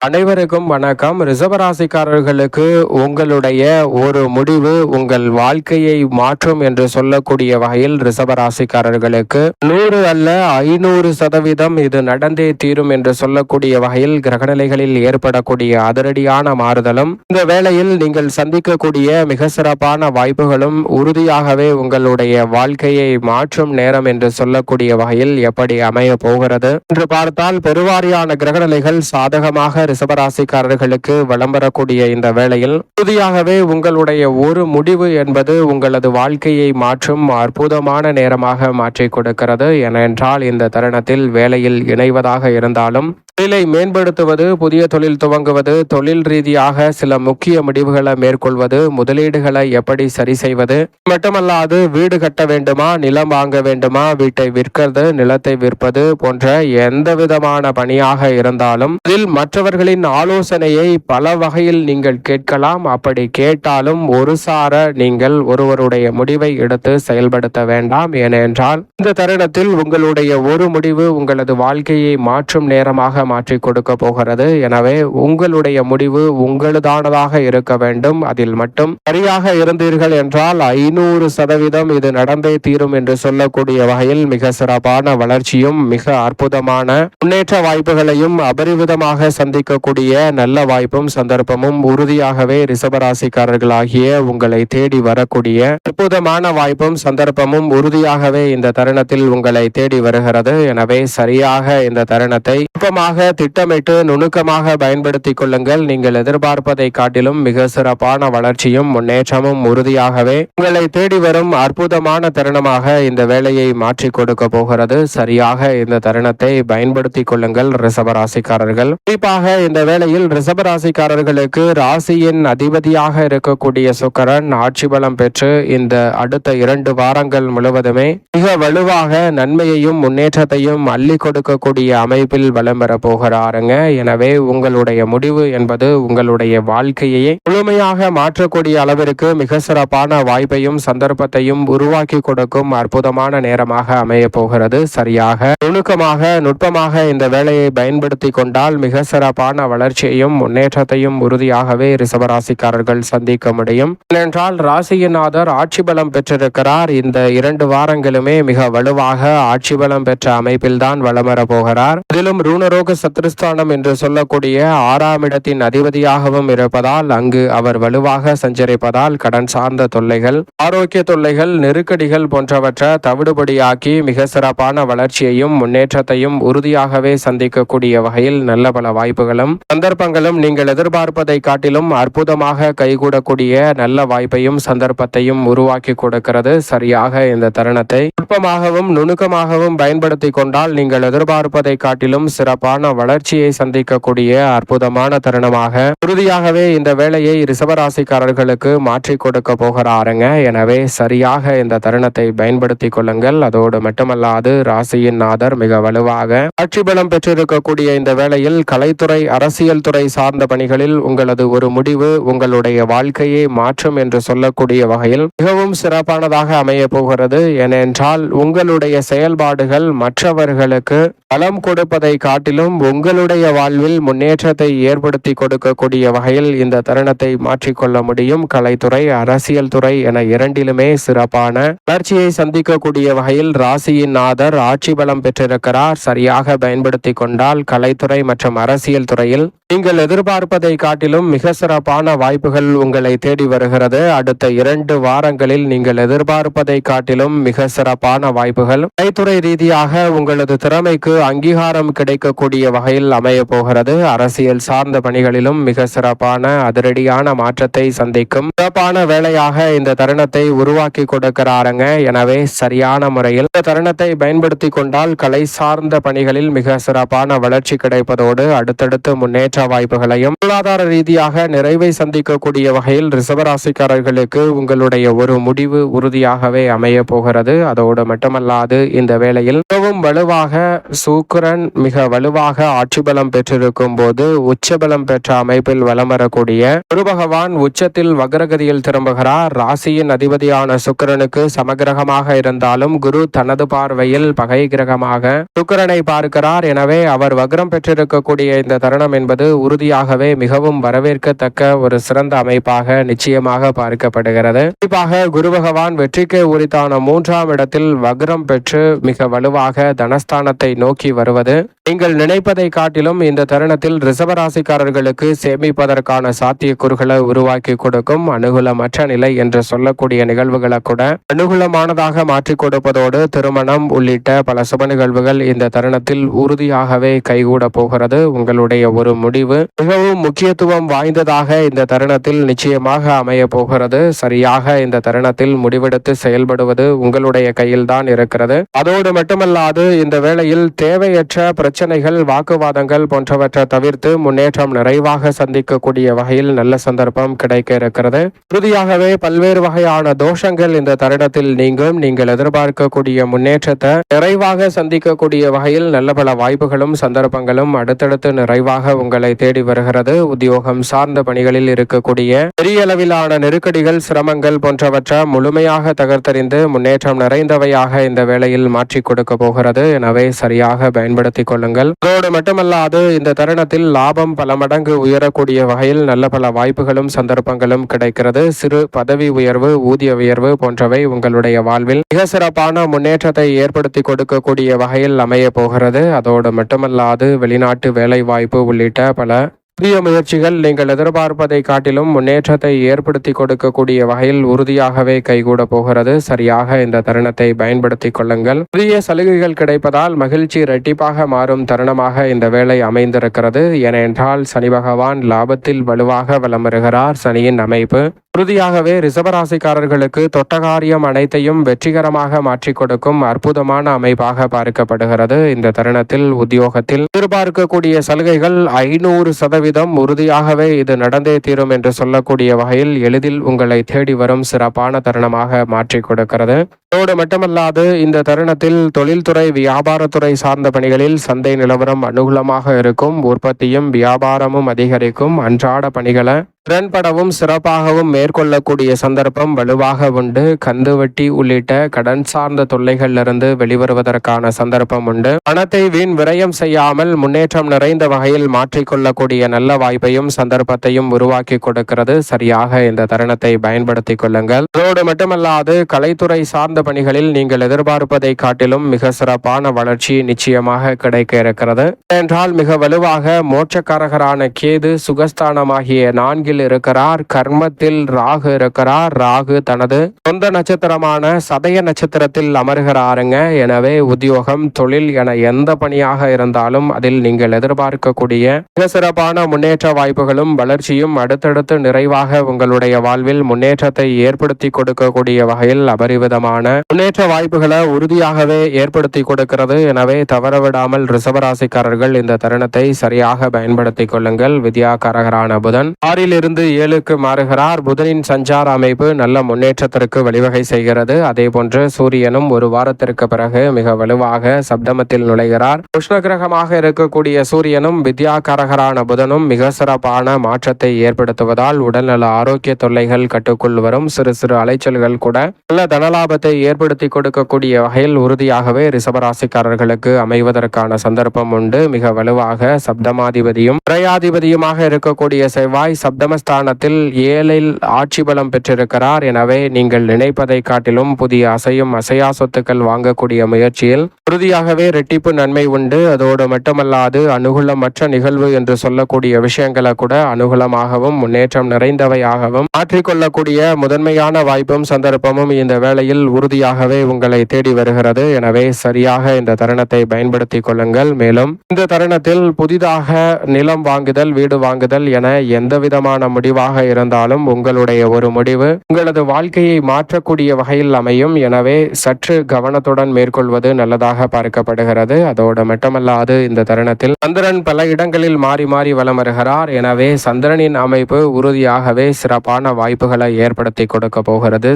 அனைவருக்கும் வணக்கம். ரிசவராசிக்காரர்களுக்கு உங்களுடைய ஒரு முடிவு உங்கள் வாழ்க்கையை மாற்றும் என்று சொல்லக்கூடிய வகையில் ரிசவராசிக்காரர்களுக்கு நூறு அல்ல ஐநூறு சதவீதம் இது நடந்தே தீரும் என்று சொல்லக்கூடிய வகையில் கிரகநிலைகளில் ஏற்படக்கூடிய அதிரடியான மாறுதலும் இந்த வேளையில் நீங்கள் சந்திக்கக்கூடிய மிக சிறப்பான வாய்ப்புகளும் உறுதியாகவே உங்களுடைய வாழ்க்கையை மாற்றும் நேரம் என்று சொல்லக்கூடிய வகையில் எப்படி அமைய போகிறது? என்று பார்த்தால் பெருவாரியான கிரகநிலைகள் சாதகமாக ரிசபராசிக்காரர்களுக்கு வலம் வரக்கூடிய இந்த வேளையில் புதியாகவே உங்களுடைய ஒரு முடிவு என்பது உங்களது வாழ்க்கையை மாற்றும் அற்புதமான நேரமாக மாற்றிக் கொடுக்கிறது. ஏனென்றால் இந்த தருணத்தில் வேலையில் இணைவதாக இருந்தாலும் தொழிலை மேம்படுத்துவது புதிய தொழில் துவங்குவது தொழில் ரீதியாக சில முக்கிய முடிவுகளை மேற்கொள்வது முதலீடுகளை எப்படி சரி செய்வது? மட்டுமல்லாது வீடு கட்ட வேண்டுமா நிலம் வாங்க வேண்டுமா வீட்டை விற்கிறது நிலத்தை விற்பது போன்ற எந்த விதமான பணியாக இருந்தாலும் அதில் மற்றவர்களின் ஆலோசனையை பல வகையில் நீங்கள் கேட்கலாம். அப்படி கேட்டாலும் ஒரு சார நீங்கள் ஒருவருடைய முடிவை எடுத்து செயல்படுத்த வேண்டாம். ஏனென்றால் இந்த தருணத்தில் உங்களுடைய ஒரு முடிவு உங்களது வாழ்க்கையை மாற்றும் நேரமாக மாற்றி கொடுக்க போகிறது. எனவே உங்களுடைய முடிவு உங்களுதானதாக இருக்க வேண்டும். அதில் மட்டும் சரியாக இருந்தீர்கள் என்றால் ஐநூறு சதவீதம் இது நடந்தே தீரும் என்று சொல்லக்கூடிய வகையில் மிக சிறப்பான வளர்ச்சியும் மிக அற்புதமான முன்னேற்ற வாய்ப்புகளையும் அபரிவிதமாக சந்திக்கக்கூடிய நல்ல வாய்ப்பும் சந்தர்ப்பமும் உறுதியாகவே ரிசபராசிக்காரர்களாகிய உங்களை தேடி வரக்கூடிய அற்புதமான வாய்ப்பும் சந்தர்ப்பமும் உறுதியாகவே இந்த தருணத்தில் உங்களை தேடி வருகிறது. எனவே சரியாக இந்த தருணத்தை நுட்பமாக திட்டமிட்டு நுணுக்கமாக பயன்படுத்திக் கொள்ளுங்கள். நீங்கள் எதிர்பார்ப்பதை காட்டிலும் மிக சிறப்பான வளர்ச்சியும் முன்னேற்றமும் உறுதியாகவே உங்களை தேடி வரும் அற்புதமான தருணமாக இந்த வேலையை மாற்றிக் கொடுக்க போகிறது. சரியாக இந்த தருணத்தை பயன்படுத்திக் கொள்ளுங்கள் ரிசபராசிக்காரர்கள் குறிப்பாக இந்த வேளையில் ரிசபராசிக்காரர்களுக்கு ராசியின் அதிபதியாக இருக்கக்கூடிய சுக்கரன் ஆட்சி பலம் பெற்று இந்த அடுத்த இரண்டு வாரங்கள் முழுவதுமே மிக வலுவாக நன்மையையும் முன்னேற்றத்தையும் அள்ளி கொடுக்கக்கூடிய அமைப்பில் வலம் பெறப்போ போகிறாருங்க. எனவே உங்களுடைய முடிவு என்பது உங்களுடைய வாழ்க்கையை முழுமையாக மாற்றக்கூடிய அளவிற்கு மிக சிறப்பான வாய்ப்பையும் சந்தர்ப்பத்தையும் உருவாக்கி கொடுக்கும் அற்புதமான நேரமாக அமைய போகிறது. சரியாக. நுணுக்கமாக நுட்பமாக இந்த வேலையை பயன்படுத்தி கொண்டால் மிக சிறப்பான வளர்ச்சியையும் முன்னேற்றத்தையும் உறுதியாகவே ரிசவராசிக்காரர்கள் சந்திக்க முடியும். ஏனென்றால் ராசியிநாதர் ஆட்சி பலம் பெற்றிருக்கிறார். இந்த இரண்டு வாரங்களுமே மிக வலுவாக ஆட்சி பலம் பெற்ற அமைப்பில்தான் வளமரப் போகிறார். அதிலும் ரூணரோக சத்ருஸ்தானம் என்று சொல்லக்கூடிய ஆறாம் இடத்தின் அதிபதியாகவும் இருப்பதால் அங்கு அவர் வலுவாக சஞ்சரிப்பதால் கடன் சார்ந்த தொல்லைகள் ஆரோக்கிய தொல்லைகள் நெருக்கடிகள் போன்றவற்றை தவிடுபடியாக்கி மிக சிறப்பான வளர்ச்சியையும் முன்னேற்றத்தையும் உறுதியாகவே சந்திக்கக்கூடிய வகையில் நல்ல பல வாய்ப்புகளும் சந்தர்ப்பங்களும் நீங்கள் எதிர்பார்ப்பதை காட்டிலும் அற்புதமாக கைகூடக்கூடிய நல்ல வாய்ப்பையும் சந்தர்ப்பத்தையும் உருவாக்கி கொடுக்கிறது சரியாக இந்த தருணத்தை. நுட்பமாகவும் நுணுக்கமாகவும் பயன்படுத்தி கொண்டால் நீங்கள் எதிர்பார்ப்பதை காட்டிலும் சிறப்பான வளர்ச்சியை சந்திக்கக்கூடிய அற்புதமான தருணமாக உறுதியாகவே இந்த வேலையை ரிசவராசிக்காரர்களுக்கு மாற்றி கொடுக்க போகிறாருங்க. எனவே சரியாக இந்த தருணத்தை பயன்படுத்தி கொள்ளுங்கள். அதோடு மட்டுமல்லாது ராசியின் நாதர் மிக வலுவாக ஆட்சி பலம் பெற்றிருக்கக்கூடிய இந்த வேளையில் கலைத்துறை அரசியல் துறை சார்ந்த பணிகளில் உங்களது ஒரு முடிவு உங்களுடைய வாழ்க்கையை மாற்றும் என்று சொல்லக்கூடிய வகையில் மிகவும் சிறப்பானதாக அமைய போகிறது. ஏனென்றால் உங்களுடைய செயல்பாடுகள் மற்றவர்களுக்கு பலம் கொடுப்பதை காட்டிலும் உங்களுடைய வாழ்வில் முன்னேற்றத்தை ஏற்படுத்தி கொடுக்கக்கூடிய வகையில் இந்த தருணத்தை மாற்றிக்கொள்ள முடியும். கலைத்துறை அரசியல் துறை என இரண்டிலுமே சிறப்பான வளர்ச்சியை சந்திக்கக்கூடிய வகையில் ராசியின் நாதர் ஆட்சி பலம் பெற்றிருக்கிறார். சரியாக பயன்படுத்தி கொண்டால் கலைத்துறை மற்றும் அரசியல் துறையில் நீங்கள் எதிர்பார்ப்பதை காட்டிலும் மிக சிறப்பான வாய்ப்புகள் உங்களை தேடி வருகிறது. அடுத்த இரண்டு வாரங்களில் நீங்கள் எதிர்பார்ப்பதை காட்டிலும் மிக சிறப்பான வாய்ப்புகள். கலைத்துறை ரீதியாக உங்களது திறமைக்கு அங்கீகாரம் கிடைக்கக்கூடிய வகையில் அமைய போகிறது. அரசியல் சார்ந்த பணிகளிலும் மிக சிறப்பான அதிரடியான மாற்றத்தை சந்திக்கும். சிறப்பான வேலையாக இந்த தருணத்தை உருவாக்கி கொடுக்கிறாருங்க. எனவே சரியான முறையில் இந்த தருணத்தை பயன்படுத்தி கொண்டால் கலை சார்ந்த பணிகளில் மிக சிறப்பான வளர்ச்சி கிடைப்பதோடு அடுத்தடுத்து முன்னேற்ற வாய்ப்புகளையும் பொருளாதார ரீதியாக நிறைவை சந்திக்கக்கூடிய வகையில் ரிசவராசிக்காரர்களுக்கு உங்களுடைய ஒரு முடிவு உறுதியாகவே அமைய போகிறது. அதோடு மட்டுமல்லாது இந்த வேளையில் மிகவும் வலுவாக சுக்கிரன் மிக வலுவாக ஆட்சி பலம் பெற்றிருக்கும் போது உச்சபலம் பெற்ற அமைப்பில் வலம் வரக்கூடிய குரு பகவான் உச்சத்தில் வக்ரகதியில் திரும்புகிறார். ராசியின் அதிபதியான சுக்கிரனுக்கு சமகிரகமாக இருந்தாலும் குரு தனது பார்வையில் பகை கிரகமாக சுக்கிரனை பார்க்கிறார். எனவே அவர் வக்ரம் பெற்றிருக்கக்கூடிய இந்த தருணம் என்பது உறுதியாகவே மிகவும் வரவேற்கத்தக்க ஒரு சிறந்த அமைப்பாக நிச்சயமாக பார்க்கப்படுகிறது. குறிப்பாக குரு பகவான் வெற்றிக்கு உரித்தான மூன்றாம் இடத்தில் வக்ரம் பெற்று மிக வலுவாக தனஸ்தானத்தை நோக்கி வருவது. நீங்கள் நினைப்பதை காட்டிலும் இந்த தருணத்தில் ரிசவராசிக்காரர்களுக்கு சேமிப்பதற்கான சாத்தியக்கூறுகளை உருவாக்கி கொடுக்கும் அனுகூலமற்ற நிலை என்று சொல்லக்கூடிய நிகழ்வுகளை கூட அனுகூலமானதாக மாற்றிக் கொடுப்பதோடு திருமணம் உள்ளிட்ட பல சுப நிகழ்வுகள் இந்த தருணத்தில் உறுதியாகவே கைகூட போகிறது. உங்களுடைய ஒரு முடி முடிவு மிகவும் முக்கியத்துவம் வாய்ந்ததாக இந்த தருணத்தில் நிச்சயமாக அமைய போகிறது. சரியாக இந்த தருணத்தில் முடிவெடுத்து செயல்படுவது உங்களுடைய கையில்தான் இருக்கிறது. அதோடு மட்டுமல்லாது இந்த வேளையில் தேவையற்ற பிரச்சனைகள் வாக்குவாதங்கள் போன்றவற்றை தவிர்த்து முன்னேற்றம் நிறைவாக சந்திக்கக்கூடிய வகையில் நல்ல சந்தர்ப்பம் கிடைக்க இருக்கிறது. உறுதியாகவே பல்வேறு வகையான தோஷங்கள் இந்த தருணத்தில் நீங்கும். நீங்கள் எதிர்பார்க்கக்கூடிய முன்னேற்றத்தை நிறைவாக சந்திக்கக்கூடிய வகையில் நல்ல பல வாய்ப்புகளும் சந்தர்ப்பங்களும் அடுத்தடுத்து நிறைவாக உங்களை தேடி வருகிறது. உத்தியோகம் சார்ந்த பணிகளில் இருக்கக்கூடிய பெரிய அளவிலான நெருக்கடிகள் சிரமங்கள் போன்றவற்றை முழுமையாக தகர்த்தறிந்து முன்னேற்றம் நிறைந்தவையாக இந்த வேளையில் மாற்றி கொடுக்க போகிறது. எனவே சரியாக பயன்படுத்திக் கொள்ளுங்கள். அதோடு மட்டுமல்லாது இந்த தருணத்தில் லாபம் பல மடங்கு உயரக்கூடிய வகையில் நல்ல பல வாய்ப்புகளும் சந்தர்ப்பங்களும் கிடைக்கிறது. சிறு பதவி உயர்வு ஊதிய உயர்வு போன்றவை உங்களுடைய வாழ்வில் மிக சிறப்பான முன்னேற்றத்தை ஏற்படுத்தி கொடுக்கக்கூடிய வகையில் அமைய போகிறது. அதோடு மட்டுமல்லாது வெளிநாட்டு வேலை வாய்ப்பு உள்ளிட்ட பல புதிய முயற்சிகள் நீங்கள் எதிர்பார்ப்பதை காட்டிலும் முன்னேற்றத்தை ஏற்படுத்தி கொடுக்கக்கூடிய வகையில் உறுதியாகவே கைகூட போகிறது. சரியாக இந்த தருணத்தை பயன்படுத்திக் கொள்ளுங்கள். புதிய சலுகைகள் கிடைப்பதால் மகிழ்ச்சி இரட்டிப்பாக மாறும் தருணமாக இந்த வேலை அமைந்திருக்கிறது. ஏனென்றால் சனி பகவான் லாபத்தில் வலுவாக வலம் வருகிறார். சனியின் அமைப்பு உறுதியாகவே ரிசவராசிக்காரர்களுக்கு தொட்டகாரியம் அனைத்தையும் வெற்றிகரமாக மாற்றிக் கொடுக்கும் அற்புதமான அமைப்பாக பார்க்கப்படுகிறது. இந்த தருணத்தில் உத்தியோகத்தில் எதிர்பார்க்கக்கூடிய சலுகைகள் ஐநூறு சதவீதம் உறுதியாகவே இது நடந்தே தீரும் என்று சொல்லக்கூடிய வகையில் எளிதில் உங்களை தேடி வரும் சிறப்பான தருணமாக மாற்றிக் கொடுக்கிறது. அதோடு மட்டுமல்லாது இந்த தருணத்தில் தொழில்துறை வியாபாரத்துறை சார்ந்த பணிகளில் சந்தை நிலவரம் அனுகூலமாக இருக்கும். உற்பத்தியும் வியாபாரமும் அதிகரிக்கும். அன்றாட பணிகளை திறன்படவும் சிறப்பாகவும் மேற்கொள்ளக்கூடிய சந்தர்ப்பம் வலுவாக உண்டு. கந்து வட்டி உள்ளிட்ட கடன் சார்ந்த தொல்லைகளிலிருந்து வெளிவருவதற்கான சந்தர்ப்பம் உண்டு. பணத்தை வீண் விரயம் செய்யாமல் முன்னேற்றம் நிறைந்த வகையில் மாற்றிக்கொள்ளக்கூடிய நல்ல வாய்ப்பையும் சந்தர்ப்பத்தையும் உருவாக்கி கொடுக்கிறது. சரியாக இந்த தருணத்தை பயன்படுத்திக் கொள்ளுங்கள். அதோடு மட்டுமல்லாது கலைத்துறை சார்ந்த பணிகளில் நீங்கள் எதிர்பார்ப்பதை காட்டிலும் மிக சிறப்பான வளர்ச்சி நிச்சயமாக கிடைக்க இருக்கிறது. என்றால் மிக வலுவாக மோட்சக்காரகரான கேது சுகஸ்தானமாகிய ராகில் இருக்கிறார் கர்மத்தில் ராகு இருக்கிறார். ராகு தனது சொந்த நட்சத்திரமான சதய நட்சத்திரத்தில் அமர்கிறாருங்க. எனவே உத்தியோகம் தொழில் என எந்த பணியாக இருந்தாலும் அதில் நீங்கள் எதிர்பார்க்கக்கூடிய மிக சிறப்பான முன்னேற்ற வாய்ப்புகளும் வளர்ச்சியும் அடுத்தடுத்து நிறைவாக உங்களுடைய வாழ்வில் முன்னேற்றத்தை ஏற்படுத்தி கொடுக்கக்கூடிய வகையில் அபரிவிதமான முன்னேற்ற வாய்ப்புகளை உறுதியாகவே ஏற்படுத்தி கொடுக்கிறது. எனவே தவறவிடாமல் ரிசவராசிக்காரர்கள் இந்த தருணத்தை சரியாக பயன்படுத்திக் கொள்ளுங்கள். வித்யா கரகரான புதன் ஆறில் இருந்து ஏழுக்கு மாறுகிறார். புதனின் சஞ்சார அமைப்பு நல்ல முன்னேற்றத்திற்கு வழிவகை செய்கிறது. அதே போன்று சூரியனும் ஒரு வாரத்திற்கு பிறகு மிக வலுவாக சப்தமத்தில் நுழைகிறார். உஷ்ண கிரகமாக இருக்கக்கூடிய சூரியனும் வித்யாகாரகரான புதனும் மிக சிறப்பான மாற்றத்தை ஏற்படுத்துவதால் உடல்நல ஆரோக்கிய தொல்லைகள் கட்டுக்குள் வரும். சிறு சிறு அலைச்சல்கள் கூட நல்ல தனலாபத்தை ஏற்படுத்தி கொடுக்கக்கூடிய வகையில் உறுதியாகவே ரிசபராசிக்காரர்களுக்கு அமைவதற்கான சந்தர்ப்பம் உண்டு. மிக வலுவாக சப்தமாதிபதியும் பிரயாதிபதியுமாக இருக்கக்கூடிய செவ்வாய் சப்தமஸ்தானத்தில் ஏழில் ஆட்சி பலம் பெற்றிருக்கிறார் எனவே நீங்கள் நினைப்பதை காட்டிலும் புதிய அசையும் அசையா சொத்துக்கள் வாங்கக்கூடிய முயற்சியில் உறுதியாகவே ரெட்டிப்பு நன்மை உண்டு. அதோடு மட்டுமல்லாது அனுகூலமற்ற நிகழ்வு என்று சொல்லக்கூடிய விஷயங்களை கூட அனுகூலமாகவும் முன்னேற்றம் நிறைந்தவையாகவும் மாற்றிக்கொள்ளக்கூடிய முதன்மையான வாய்ப்பும் சந்தர்ப்பமும் இந்த வேளையில் உறுதியாகவே உங்களை தேடி வருகிறது. எனவே சரியாக இந்த தருணத்தை பயன்படுத்திக் கொள்ளுங்கள். மேலும் இந்த தருணத்தில் புதிதாக நிலம் வாங்குதல் வீடு வாங்குதல் என எந்த விதமான முடிவாக இருந்தாலும் உங்களுடைய ஒரு முடிவு உங்களது வாழ்க்கையை மாற்றக்கூடிய வகையில் அமையும். எனவே சற்று கவனத்துடன் மேற்கொள்வது நல்லதாக பார்க்கப்படுகிறது. அதோடு மட்டுமல்லாது இந்த தருணத்தில் சந்திரன் பல இடங்களில் மாறி மாறி வலம் வருகிறார் எனவே சந்திரனின் அமைப்பு உறுதியாகவே சிறப்பான வாய்ப்புகளை ஏற்படுத்தி கொடுக்க போகிறது.